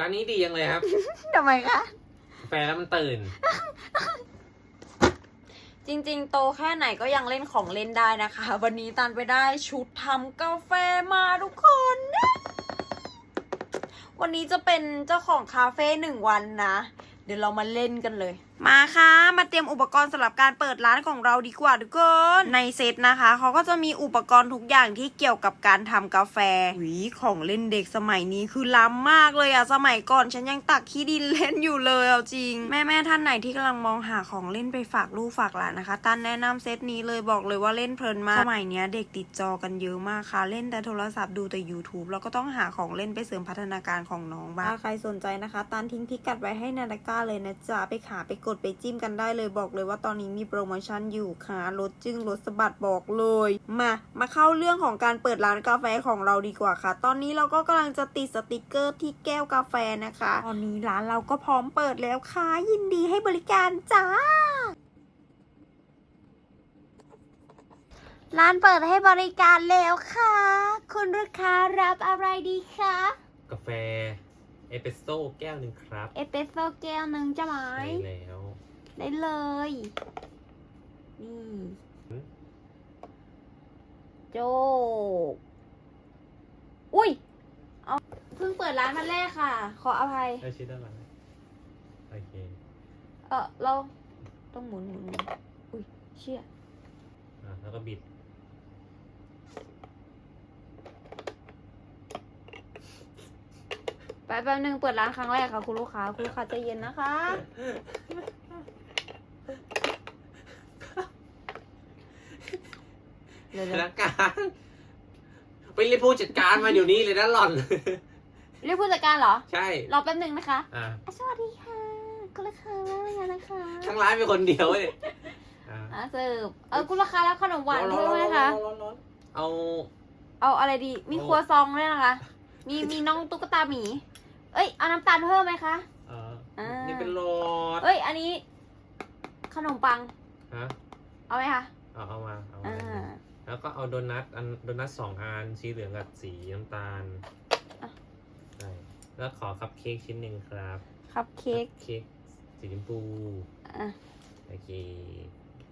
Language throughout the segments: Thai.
ร้านนี้ดียังเลยครับ ทำไมคะกาแฟแล้วมันตื่น จริงๆ โตแค่ไหนก็ยังเล่นของเล่นได้นะคะ วันนี้ตันไปได้ชุดทำกาแฟมาทุกคน วันนี้จะเป็นเจ้าของคาเฟ่หนึ่งวันนะ เดี๋ยวเรามาเล่นกันเลย มาค่ะ มาเตรียมอุปกรณ์สำหรับการเปิดร้านของเราดีกว่าทุกคน ในเซตนะคะ เขาก็จะมีอุปกรณ์ทุกอย่างที่เกี่ยวกับการทำกาแฟหวีของเล่นเด็กสมัยนี้คือล้ำมากเลยอะสมัยก่อนฉันยังตักขี้ดินเล่นอยู่เลยเอาจริง แม่แม่ท่านไหนที่กำลังมองหาของเล่นไปฝากลูกฝากหลานนะคะตันแนะนำเซตนี้เลยบอกเลยว่าเล่นเพลินมาก สมัยนี้เด็กติดจอกันเยอะมากค่ะ เล่นแต่โทรศัพท์ดูแต่ YouTube แล้วก็ต้องหาของเล่นไปเสริมพัฒนาการของน้องบ้างถ้าใครสนใจนะคะตันทิ้งพิกัดไว้ให้นาฬิกาเลยนะจ๊ะไปขาไปกดไปจิ้มกันได้เลยบอกเลยว่าตอนนี้มีโปรโมชั่นอยู่ค่ะลดจึงลดสะบัดบอกเลย มามาเข้าเรื่องของการเปิดร้านกาแฟของเราดีกว่าค่ะ ตอนนี้เราก็กำลังจะติดสติกเกอร์ที่แก้วกาแฟนะคะ ตอนนี้ร้านเราก็พร้อมเปิดแล้วค่ะ ยินดีให้บริการจ้าร้านเปิดให้บริการแล้วค่ะ คุณลูกค้ารับอะไรดีคะ กาแฟ เอสเปรสโซ่แก้วหนึ่งครับ เอสเปรสโซ่แก้วหนึ่งจะไหมใช่แล้ว ได้เลย นี่หืมโจกอุ้ย เอาเพิ่งเปิดร้านวันแรกค่ะ ขออภัย ได้ชิ้นอะไรโอเค เออเราต้องหมุนหมุนหมุนอุ้ย เชี่ย อะแล้วก็บิด ไปแป๊บนึงเปิดร้านครั้งแรกค่ะ คุณลูกค้า คุณลูกค้าใจเย็นนะคะ เดี๋ยวพนักงานไปเรียกผู้จัดการมาเดี๋ยวนี้เลยนะหล่อน ๆเรียกผู้จัดการเหรอ ใช่ รอแป๊บนึงนะคะอ่าสวัสดีค่ะคุณลูกค้าว่าไงนะคะทั้งร้านเป็นคนเดียวเลยอ่าอะเสิร์ฟเออคุณลูกค้าแล้วขนมหวานเพิ่มไหมคะร้อนๆร้อนๆเอา เอาอะไรดี มีเอาครัวซองด้วยนะคะ มีมีน้องตุ๊กตาหมี เอ้ยเอาน้ำตาลเพิ่มไหมคะ เอ่ออ่านี่ นี่เป็นหลอด เอ้ย อันนี้ ขนมปัง ฮะเอาไหมคะเอาเอามาเอาอ่ามาแล้วก็เอาโดนัทอันโดนัทสองอันสีเหลืองกับสีน้ำตาลอะใช่แล้วขอคัพเค้กชิ้นหนึ่งครับคัพเค้กเค้กสีชมพูอะโอเค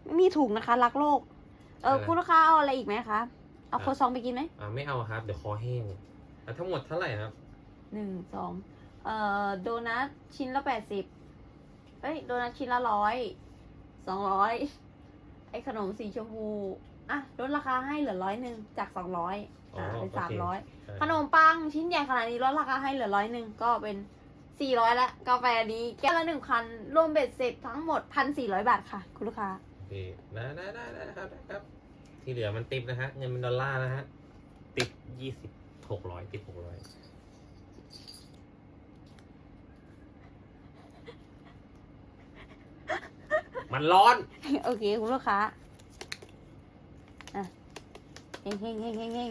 ไม่มีถุงนะคะ รักโลก เอออะไร คุณลูกค้าเอาอะไรอีกไหมคะ เอาอะครัวซองไปกินไหมอ่าไม่เอาครับ เดี๋ยวคอแห้งอะทั้งหมดเท่าไหร่ครับหนึ่งสองเอ่อโดนัทชิ้นละแปดสิบเอ้ยโดนัทชิ้นละร้อย สองร้อยไอ้ขนมสีชมพูอะลดราคาให้เหลือร้อยหนึ่งจากสองร้อยอ่าอ๋อเป็นโอเคสามร้อยใช่ขนมปังชิ้นใหญ่ขนาดนี้ลดราคาให้เหลือร้อยหนึ่งก็เป็นสี่ร้อยละกาแฟนี้แก้วละหนึ่งพันรวมเบ็ดเสร็จทั้งหมดพันสี่ร้อยบาทค่ะ คุณลูกค้าโอเคได้ได้ได้ได้ครับได้ครับ ที่เหลือมันติปนะฮะเงินเป็นดอลลาร์นะฮะติปยี่สิบหกร้อยติปหกร้อย มันร้อน โอเค คุณลูกค้าอะเฮงเฮงเฮงเฮงเฮง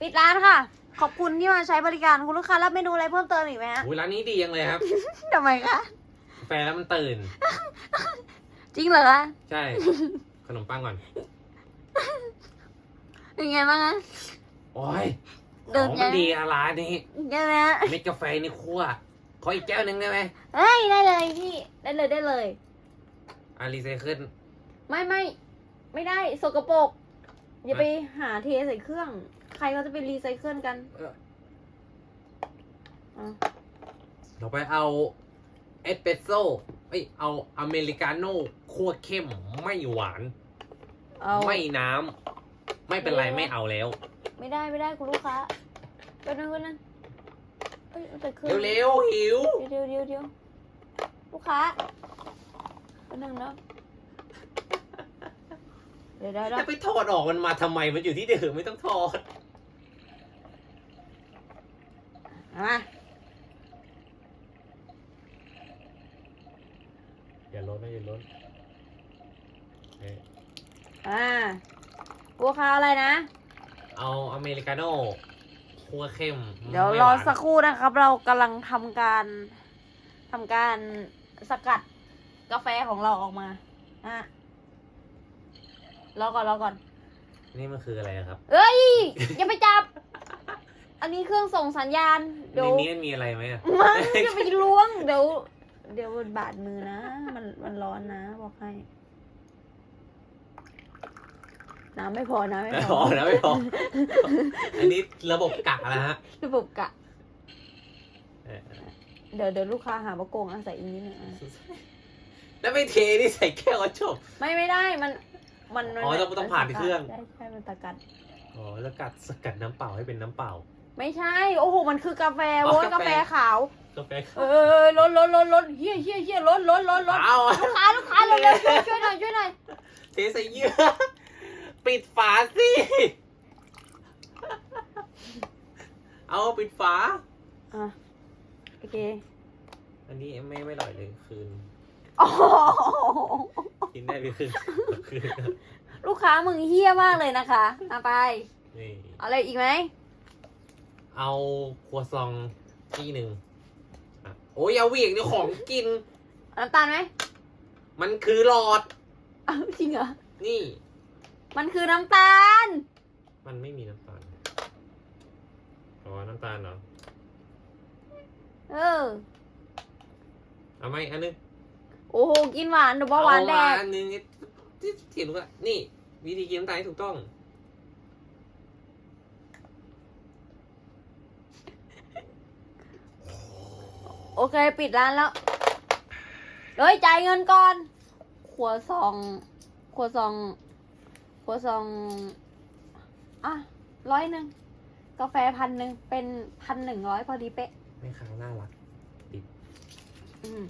ปิดร้านค่ะ ขอบคุณที่มาใช้บริการคุณลูกค้ารับเมนูอะไรเพิ่มเติมอีกไหมฮะอุ้ยร้านนี้ดียังเลยครับ ทำไมคะกาแฟแล้วมันตื่น จริงเหรอคะใช่ ขนมปังก่อน เป็นไงบ้างคะ โอ้ยขเดิอนงไง มันดีอะร้านนี้ ใช่ไหมฮะ เม็ดกาแฟนี่คั่ว ขออีกแก้วหนึ่งได้ไหมเฮ้ยได้เลยพี่ได้เลยได้เลย อะรีไซเคิลไม่ไม่ไม่ได้สกปรกอย่าไปหาเทใส่เครื่อง ใครเขาจะไปรีไซเคิลกันเอออะเราไปเอาเอสเปรสโซ่เอ้ยเอาอเมริกาโน่คั่วเข้มไม่หวาน เอาไม่น้ำไม่เป็นไรไม่เอาแล้ว ไม่ได้ไม่ได้คุณลูกค้าไปนั่งไปนั่งเอ้ยเอาแต่เครื่องเร็วๆหิว เดี๋ยวเดี๋ยวเดี๋ยวลูกค้าไปนั่งนะเดี๋ยวเดี๋ยวเดี๋ยวจะไปถอดออกมันมาทำไมมันอยู่ที่เดิมไม่ต้องถอดอะอย่าลดนะอย่าลดเอ้ยอ่าลูกค้าอะไรนะ เอาอเมริกาโน่ คั่วเข้มเดี๋ยวไม่รอหานสักครู่นะครับ เรากำลังทำการทำการสกัดกาแฟของเราออกมาอะรอก่อนรอก่อน นี่มันคืออะไรอะครับ เอ้ย อย่าไปจับ อันนี้เครื่องส่งสัญญาณในเดี๋ยวนี้มันมีอะไรไหมอะมันจะไปล้วง เดี๋ยว เดี๋ยวมันบาดมือนะ มันมันร้อนนะ บอกให้ น้ำไม่พอนะไม่ไม่พพออนะไม่พอ อันนี้ระบบกะนะฮะ ระบบกะ เออเดี๋ยวเดี๋ยวลูกค้าหาว่าโกงอาศัยอีกนิดนึงอะแล้วไม่เทนี่ใส่แก้วก็จบ ไม่ไม่ได้มัน มันมันอ๋อต้องต้องผ่านเครื่อง ใช่ใช่มันตะกัด อ๋อแล้วกัดสกัดน้ำเปล่าให้เป็นน้ำเปล่า ไม่ใช่ โอ้โห มันคือกาแฟอ๋อโว้ยกากาแฟ แฟขาว กาแฟเออลดลดลดลดเฮียเฮียเฮียลดลดลดลดเอาลูกค้าลูกค้าเร็วเร็วช่วยช่วยหน่อยช่วยหน่อยเทใส่เยื่อ ปิดฝาสิ เอาปิดฝา อะโอเคอันนี้ไม่ไม่อร่อยเลยคืน โอ้โหกินได้ไปคืนคืนลูกค้ามึงเฮี้ยมากเลยนะคะเอาไป นี่ เอาอะไรอีกไหม เอาครัวซองที่หนึ่งอะโอ้ยเอาเวียกเดี๋ยวของกินเอาน้ำตาลไหมมันคือหลอด อ้าวจริงเหรอ นี่ มันคือน้ำตาล มันไม่มีน้ำตาลอ๋อน้ำตาลเหรอ เออ เอาไหมอันนึงโอ้โห กินหวานเดี๋ยวเบาหวานแดเอกอันนึงที่เขียนว่า นี่ วิธีกินน้ำตาลให้ถูกต้อง โอเค ปิดร้านแล้วเฮ้ยจ่ายเงินก่อนครัวซองครัวซอง ครัวซองอะร้อยหนึ่งกาแฟพันหนึ่งเป็นพันหนึ่งร้อยพอดีเป๊ะแม่ค้าน่ารัก อืม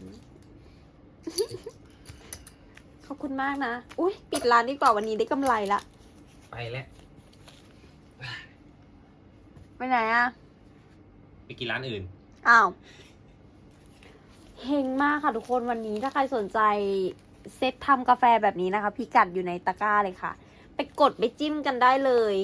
ขอบคุณมากนะ อุ้ยปิดร้านดีกว่าวันนี้ได้กำไรละ ไปแล้ว ไปไหนอะไปกินร้านอื่น อ้าวเฮงมากค่ะทุกคนวันนี้ถ้าใครสนใจเซตทำกาแฟแบบนี้นะคะ พิกัดอยู่ในตะกร้าเลยค่ะ ไปกดไปจิ้มกันได้เลย